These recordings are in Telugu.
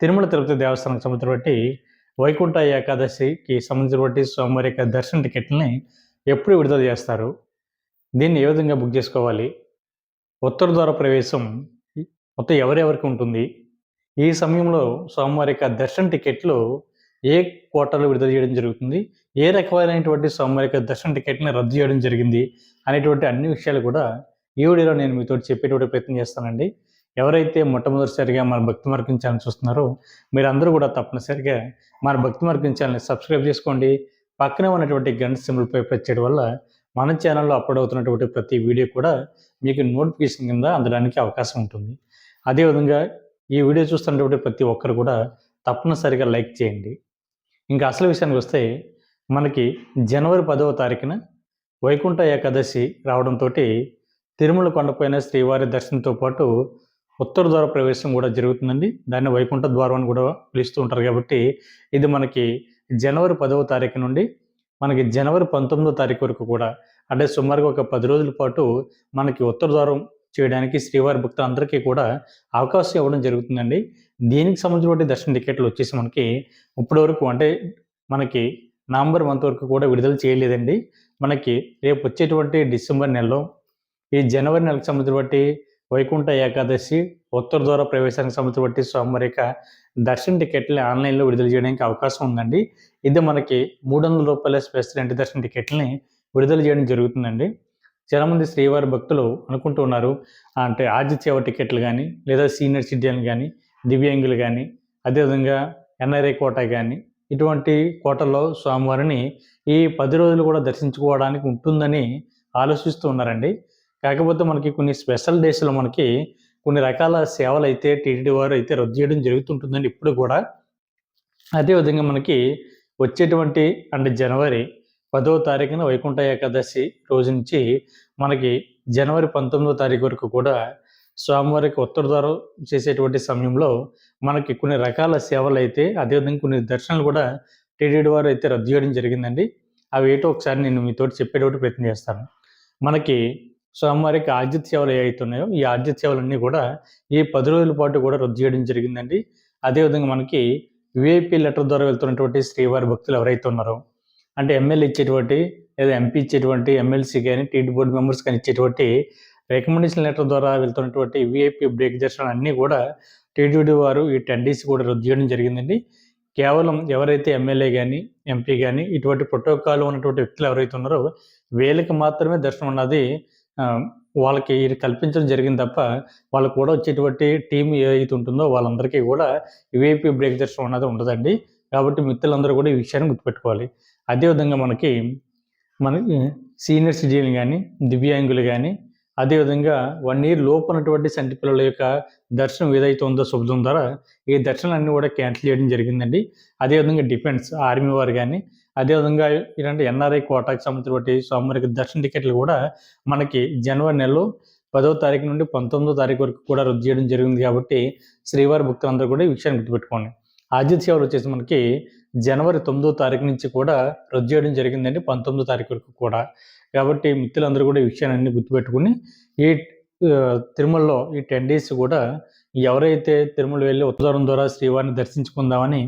తిరుమల తిరుపతి దేవస్థానం సంబంధించినటువంటి వైకుంఠ ఏకాదశికి సంబంధించినటువంటి స్వామివారి యొక్క దర్శన టికెట్ని ఎప్పుడు విడుదల చేస్తారు? దీన్ని ఏ విధంగా బుక్ చేసుకోవాలి? ఉత్తర ద్వార ప్రవేశం మొత్తం ఎవరెవరికి ఉంటుంది? ఈ సమయంలో స్వామివారి యొక్క దర్శన టికెట్లు ఏ కోటాలో విడుదల చేయడం జరుగుతుంది? ఏ రకమైనటువంటి స్వామివారి యొక్క దర్శన టికెట్ని రద్దు చేయడం జరిగింది? అనేటువంటి అన్ని విషయాలు కూడా ఈ వీడియోలో నేను మీతో చెప్పేటువంటి ప్రయత్నం చేస్తానండి. ఎవరైతే మొట్టమొదటిసారిగా మన భక్తి మార్గం ఛానల్ చూస్తున్నారో మీరందరూ కూడా తప్పనిసరిగా మన భక్తి మార్గం ఛానల్ని సబ్స్క్రైబ్ చేసుకోండి. పక్కనే ఉన్నటువంటి గంట సింబల్పై ప్రెస్ చేయడం వల్ల మన ఛానల్లో అప్లోడ్ అవుతున్నటువంటి ప్రతి వీడియో కూడా మీకు నోటిఫికేషన్ కింద అందడానికి అవకాశం ఉంటుంది. అదేవిధంగా ఈ వీడియో చూస్తున్నటువంటి ప్రతి ఒక్కరు కూడా తప్పనిసరిగా లైక్ చేయండి. ఇంకా అసలు విషయానికి వస్తే మనకి జనవరి పదవ తారీఖున వైకుంఠ ఏకాదశి రావడంతో తిరుమల కొండపైన శ్రీవారి దర్శనంతో పాటు ఉత్తర ద్వార ప్రవేశం కూడా జరుగుతుందండి. దాన్ని వైకుంఠ ద్వారం అని కూడా పిలుస్తూ ఉంటారు కాబట్టి ఇది మనకి జనవరి పదవ తారీఖు నుండి మనకి జనవరి పంతొమ్మిదో తారీఖు వరకు కూడా అంటే సుమారుగా ఒక పది రోజుల పాటు మనకి ఉత్తర ద్వారం చేయడానికి శ్రీవారి భక్తులందరికీ కూడా అవకాశం ఇవ్వడం జరుగుతుందండి. దీనికి సంబంధించినటువంటి దర్శన టికెట్లు వచ్చేసి మనకి ఇప్పటి వరకు అంటే మనకి నవంబర్ మంత్ వరకు కూడా విడుదల చేయలేదండి. మనకి రేపు వచ్చేటువంటి డిసెంబర్ నెలలో ఈ జనవరి నెలకు సంబంధించిన వైకుంఠ ఏకాదశి ఉత్తర ద్వార ప్రవేశానికి సంబంధించి సోమవారి దర్శన్ టికెట్ని ఆన్లైన్లో విడుదల చేయడానికి అవకాశం ఉందండి. ఇది మనకి మూడు వందల రూపాయల స్పెషల్ ఎంట్రీ దర్శన టికెట్ని విడుదల చేయడం జరుగుతుందండి. చాలామంది శ్రీవారి భక్తులు అనుకుంటూ ఉన్నారు అంటే ఆదిత్యవ టికెట్లు కానీ లేదా సీనియర్ సిటిజన్ కానీ దివ్యాంగులు కానీ అదేవిధంగా ఎన్ఆర్ఐ కోట కానీ ఇటువంటి కోటల్లో స్వామివారిని ఈ పది రోజులు కూడా దర్శించుకోవడానికి ఉంటుందని ఆలోచిస్తూ ఉన్నారండి. కాకపోతే మనకి కొన్ని స్పెషల్ డేస్లో మనకి కొన్ని రకాల సేవలు అయితే టీటీడీ వారు అయితే రద్దు చేయడం జరుగుతుంటుందండి ఇప్పుడు కూడా అదేవిధంగా మనకి వచ్చేటువంటి అంటే జనవరి పదవ తారీఖున వైకుంఠ ఏకాదశి రోజు నుంచి మనకి జనవరి పంతొమ్మిదో తారీఖు వరకు కూడా స్వామివారికి ఉత్తరద్వారం చేసేటువంటి సమయంలో మనకి కొన్ని రకాల సేవలు అయితే అదేవిధంగా కొన్ని దర్శనాలు కూడా టీటీడీ వారు అయితే రద్దు చేయడం జరిగిందండి. అవి ఏటో ఒకసారి నేను మీతో చెప్పేటువంటి ప్రయత్నం చేస్తాను. మనకి స్వామివారికి ఆర్జిత సేవలు ఏవైతే ఉన్నాయో ఈ ఆర్జిత సేవలన్నీ కూడా ఈ పది రోజుల పాటు కూడా రద్దు చేయడం జరిగిందండి. అదేవిధంగా మనకి విఐపి లెటర్ ద్వారా వెళ్తున్నటువంటి శ్రీవారి భక్తులు ఎవరైతే ఉన్నారో అంటే ఎమ్మెల్యే ఇచ్చేటువంటి లేదా ఎంపీ ఇచ్చేటువంటి ఎమ్మెల్సీ కానీ టీడీ బోర్డు మెంబర్స్ కానీ ఇచ్చేటువంటి రికమెండేషన్ లెటర్ ద్వారా వెళ్తున్నటువంటి విఐపి బ్రేక్ దర్శనాలు అన్నీ కూడా టీటీడీ వారు ఈ టెన్ డేస్ కూడా రద్దు చేయడం జరిగిందండి. కేవలం ఎవరైతే ఎమ్మెల్యే కానీ ఎంపీ కానీ ఇటువంటి ప్రోటోకాల్ ఉన్నటువంటి వ్యక్తులు ఎవరైతే ఉన్నారో వీళ్ళకి మాత్రమే దర్శనం ఉన్నది వాళ్ళకి కల్పించడం జరిగింది తప్ప వాళ్ళకు కూడా వచ్చేటువంటి టీం ఏదైతే ఉంటుందో వాళ్ళందరికీ కూడా విఐపి బ్రేక్ దర్శనం అనేది ఉండదండి. కాబట్టి మిత్రులందరూ కూడా ఈ విషయాన్ని గుర్తుపెట్టుకోవాలి. అదేవిధంగా మనకి మనకి సీనియర్ సిటిజన్ కానీ దివ్యాంగులు కానీ అదేవిధంగా వన్ ఇయర్ లోపు ఉన్నటువంటి సంటి పిల్లల యొక్క దర్శనం ఏదైతే ఉందో శుభం ద్వారా ఈ దర్శనాలన్నీ కూడా క్యాన్సిల్ చేయడం జరిగిందండి. అదేవిధంగా డిఫెన్స్ ఆర్మీ వారు కానీ అదేవిధంగా ఇలాంటి ఎన్ఆర్ఐ కోటాకి సంబంధించినటువంటి సోమవారికి దర్శన టికెట్లు కూడా మనకి జనవరి నెలలో పదో తారీఖు నుండి పంతొమ్మిదో తారీఖు వరకు కూడా రద్దు చేయడం జరిగింది కాబట్టి శ్రీవారి భక్తులందరూ కూడా ఈ విషయాన్ని గుర్తుపెట్టుకోండి. ఆజిత్ సేవలు వచ్చేసి మనకి జనవరి తొమ్మిదో తారీఖు నుంచి కూడా రద్దు చేయడం జరిగిందండి పంతొమ్మిదో తారీఖు వరకు కూడా. కాబట్టి మిత్రులందరూ కూడా ఈ విషయాన్ని గుర్తుపెట్టుకుని ఈ తిరుమలలో ఈ టెన్ డేస్ కూడా ఎవరైతే తిరుమల వెళ్ళి ఉత్తరం ద్వారా శ్రీవారిని దర్శించుకుందామని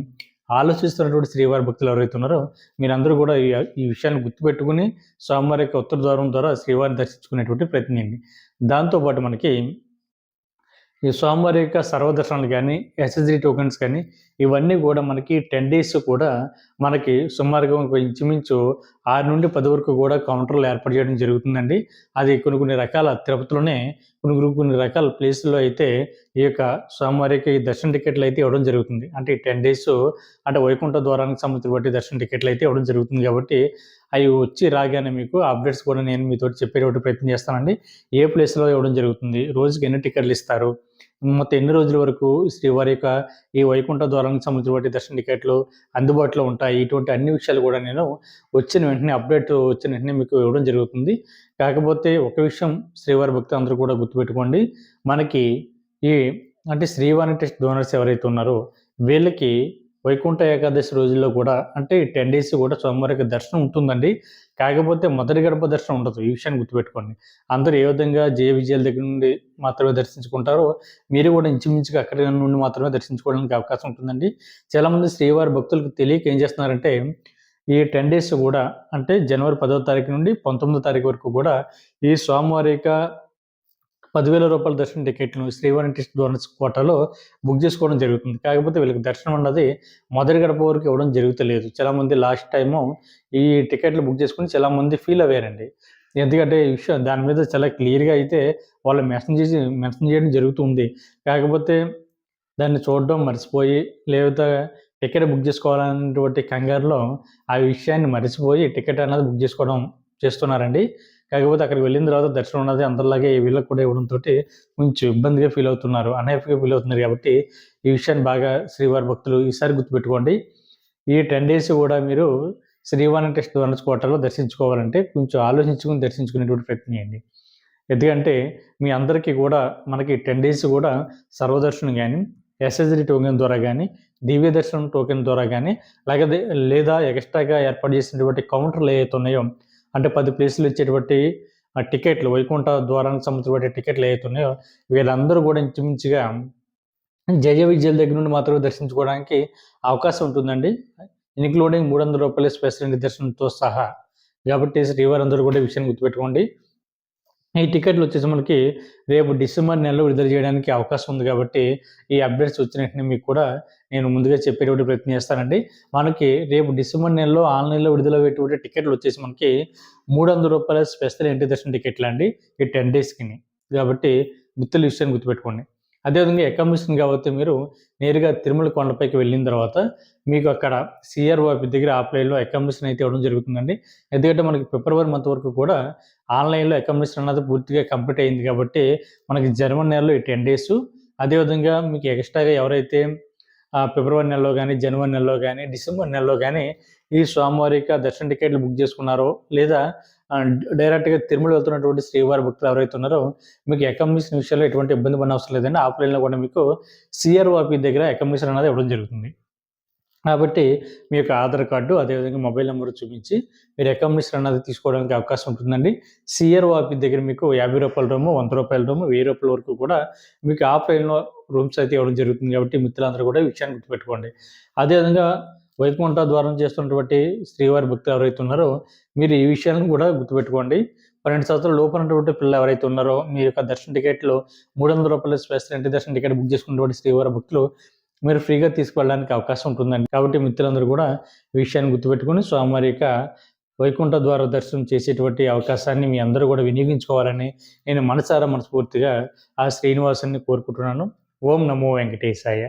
ఆలోచిస్తున్నటువంటి శ్రీవారి భక్తులు ఎవరైతే ఉన్నారో మీరందరూ కూడా ఈ విషయాన్ని గుర్తుపెట్టుకుని స్వామివారి యొక్క ఉత్తర ద్వారం ద్వారా శ్రీవారిని దర్శించుకునేటువంటి ప్రయత్నం దాంతోపాటు మనకి ఈ సోమవారి యొక్క సర్వదర్శనాలు కానీ ఎస్ఎస్జి టోకెన్స్ కానీ ఇవన్నీ కూడా మనకి టెన్ డేస్ కూడా మనకి సుమారుగా ఇంచుమించు ఆరు నుండి పది వరకు కూడా కౌంటర్లు ఏర్పాటు చేయడం జరుగుతుందండి. అది కొన్ని కొన్ని రకాల తిరుపతిలోనే కొన్ని కొన్ని రకాల ప్లేసుల్లో అయితే ఈ యొక్క సోమవారికి దర్శన టికెట్లు అయితే ఇవ్వడం జరుగుతుంది. అంటే ఈ టెన్ డేస్ అంటే వైకుంఠ ద్వారానికి సంబంధించిన దర్శన టికెట్లు అయితే ఇవ్వడం జరుగుతుంది కాబట్టి అవి వచ్చి రాగానే మీకు అప్డేట్స్ కూడా నేను మీతో చెప్పేటువంటి ప్రయత్నం చేస్తానండి. ఏ ప్లేస్లో ఇవ్వడం జరుగుతుంది? రోజుకి ఎన్ని టికెట్లు ఇస్తారు? మొత్తం ఎన్ని రోజుల వరకు శ్రీవారి యొక్క ఈ వైకుంఠ ద్వారానికి సంబంధించిన దర్శన టికెట్లు అందుబాటులో ఉంటాయి? ఇటువంటి అన్ని విషయాలు కూడా నేను వచ్చిన వెంటనే అప్డేట్ వచ్చిన వెంటనే మీకు ఇవ్వడం జరుగుతుంది. కాకపోతే ఒక విషయం శ్రీవారి భక్తులు అందరూ కూడా గుర్తుపెట్టుకోండి. మనకి ఈ అంటే శ్రీవారి టెస్ట్ డోనర్స్ ఎవరైతే ఉన్నారో వీళ్ళకి వైకుంఠ ఏకాదశి రోజుల్లో కూడా అంటే ఈ టెన్ డేస్ కూడా స్వామివారికి దర్శనం ఉంటుందండి. కాకపోతే మొదటి గడప దర్శనం ఉండదు. ఈ విషయాన్ని గుర్తుపెట్టుకోండి. అందరూ ఏ విధంగా జయ విజయాల దగ్గర నుండి మాత్రమే దర్శించుకుంటారో మీరు కూడా ఇంచుమించుగా అక్కడి నుండి మాత్రమే దర్శించుకోవడానికి అవకాశం ఉంటుందండి. చాలామంది శ్రీవారి భక్తులకు తెలియక ఏం చేస్తున్నారంటే ఈ టెన్ డేస్ కూడా అంటే జనవరి పదో తారీఖు నుండి పంతొమ్మిదో తారీఖు వరకు కూడా ఈ స్వామివారి యొక్క పదివేల రూపాయల దర్శనం టికెట్ను శ్రీవారి టికెట్ ద్వారా కోటాలో బుక్ చేసుకోవడం జరుగుతుంది. కాకపోతే వీళ్ళకి దర్శనం అన్నది మొదటి గడప వరకు ఇవ్వడం జరుగుతలేదు. చాలామంది లాస్ట్ టైము ఈ టికెట్లు బుక్ చేసుకుని చాలామంది ఫీల్ అయ్యారండి. ఎందుకంటే ఈ విషయం దాని మీద చాలా క్లియర్గా అయితే వాళ్ళు మెన్షన్ చేసి మెన్షన్ చేయడం జరుగుతుంది. కాకపోతే దాన్ని చూడడం మర్చిపోయి లేదా టికెట్ బుక్ చేసుకోవాలనేటువంటి కంగారులో ఆ విషయాన్ని మర్చిపోయి టికెట్ అనేది బుక్ చేసుకోవడం చేస్తున్నారండి. కాకపోతే అక్కడికి వెళ్ళిన తర్వాత దర్శనం ఉన్నది అందరిలాగే వీళ్ళకి కూడా ఇవ్వడంతో కొంచెం ఇబ్బందిగా ఫీల్ అవుతున్నారు అన్హ్యాపీగా ఫీల్ అవుతున్నారు కాబట్టి ఈ విషయాన్ని బాగా శ్రీవారి భక్తులు ఈసారి గుర్తుపెట్టుకోండి. ఈ టెన్ డేస్ కూడా మీరు శ్రీవారి టెస్ట్ వనస్ కోటలో దర్శించుకోవాలంటే కొంచెం ఆలోచించుకుని దర్శించుకునేటువంటి ప్రయత్నం చేయండి. ఎందుకంటే మీ అందరికీ కూడా మనకి టెన్ డేస్ కూడా సర్వదర్శనం కానీ ఎస్ఎస్డి టోకెన్ ద్వారా కానీ దివ్య దర్శనం టోకెన్ ద్వారా కానీ అలాగే లేదా ఎక్స్ట్రాగా ఏర్పాటు చేసినటువంటి కౌంటర్లు ఏవైతే ఉన్నాయో అంటే పది ప్లేసులు ఇచ్చేటువంటి ఆ టికెట్లు వైకుంఠ ద్వారానికి సంబంధించిన టికెట్లు ఏవైతే ఉన్నాయో వీళ్ళందరూ కూడా ఇంచుమించుగా జయ విజయాల దగ్గర నుండి మాత్రమే దర్శించుకోవడానికి అవకాశం ఉంటుందండి. ఇన్క్లూడింగ్ మూడు వందల రూపాయల స్పెషల్ దర్శనంతో సహా. కాబట్టి శ్రీవారు అందరూ కూడా విషయాన్ని గుర్తుపెట్టుకోండి. ఈ టికెట్లు వచ్చేసి మనకి రేపు డిసెంబర్ నెలలో విడుదల చేయడానికి అవకాశం ఉంది కాబట్టి ఈ అప్డేట్స్ వచ్చిన వెంటనే మీకు కూడా నేను ముందుగా చెప్పేటువంటి ప్రయత్నం చేస్తానండి. మనకి రేపు డిసెంబర్ నెలలో ఆన్లైన్లో విడుదల పెట్టేటువంటి టికెట్లు వచ్చేసి మనకి మూడు వందల రూపాయల స్పెషల్ ఎంట్రీ దర్శన టికెట్లు అండి ఈ టెన్ డేస్కి. కాబట్టి మిత్రుల విషయాన్ని గుర్తుపెట్టుకోండి. అదేవిధంగా అకామిడేషన్ కాబట్టి మీరు నేరుగా తిరుమల కొండపైకి వెళ్ళిన తర్వాత మీకు అక్కడ సిఆర్ఓ దగ్గర ఆఫ్లైన్లో అకామిడేషన్ అయితే ఇవ్వడం జరుగుతుందండి. ఎందుకంటే మనకి ఫిబ్రవరి మంత్ వరకు కూడా ఆన్లైన్లో అకామిడేషన్ అన్నది పూర్తిగా కంప్లీట్ అయింది కాబట్టి మనకి జర్మన్ నెలలో ఈ టెన్ డేస్ అదేవిధంగా మీకు ఎక్స్ట్రాగా ఎవరైతే ఫిబ్రవరి నెలలో కానీ జనవరి నెలలో కానీ డిసెంబర్ నెలలో కానీ ఈ స్వామివారికి దర్శన టికెట్లు బుక్ చేసుకున్నారో లేదా డైరెక్ట్గా తిరుమల వెళ్తున్నటువంటి శ్రీవారి భక్తులు ఎవరైతే ఉన్నారో మీకు అకామిడేషన్ విషయంలో ఎటువంటి ఇబ్బంది పడిన అవసరం లేదండి. ఆఫ్లైన్లో కూడా మీకు సిఆర్ఓపి దగ్గర అకామిడేషన్ అనేది ఇవ్వడం జరుగుతుంది. కాబట్టి మీ యొక్క ఆధార్ కార్డు అదేవిధంగా మొబైల్ నెంబర్ చూపించి మీరు అకామిడేషన్ అన్నది తీసుకోవడానికి అవకాశం ఉంటుందండి. సిఆర్ఓ ఆఫీస్ దగ్గర మీకు యాభై రూపాయల రూము వంద రూపాయల రూము వెయ్యి రూపాయల వరకు కూడా మీకు ఆఫ్లైన్లో రూమ్స్ అయితే ఇవ్వడం జరుగుతుంది కాబట్టి మిత్రులందరూ కూడా ఈ విషయాన్ని గుర్తుపెట్టుకోండి. అదేవిధంగా వైకుంఠ ద్వారం చేస్తున్నటువంటి శ్రీవారి భక్తులు ఎవరైతే ఉన్నారో మీరు ఈ విషయాలను కూడా గుర్తుపెట్టుకోండి. పన్నెండు సంవత్సరాల లోపలటువంటి పిల్లలు ఎవరైతే ఉన్నారో మీ యొక్క దర్శన టికెట్లు మూడు వందల రూపాయలు స్పెషల్ ఎంట్రీ దర్శన టికెట్ బుక్ చేసుకున్నటువంటి శ్రీవారి భక్తులు మీరు ఫ్రీగా తీసుకువెళ్ళడానికి అవకాశం ఉంటుందండి. కాబట్టి మిత్రులందరూ కూడా ఈ విషయాన్ని గుర్తుపెట్టుకుని స్వామివారి యొక్క వైకుంఠ ద్వార దర్శనం చేసేటువంటి అవకాశాన్ని మీ అందరూ కూడా వినియోగించుకోవాలని నేను మనసారా మనస్ఫూర్తిగా ఆ శ్రీనివాసుని కోరుకుంటున్నాను. ఓం నమో వెంకటేశాయ.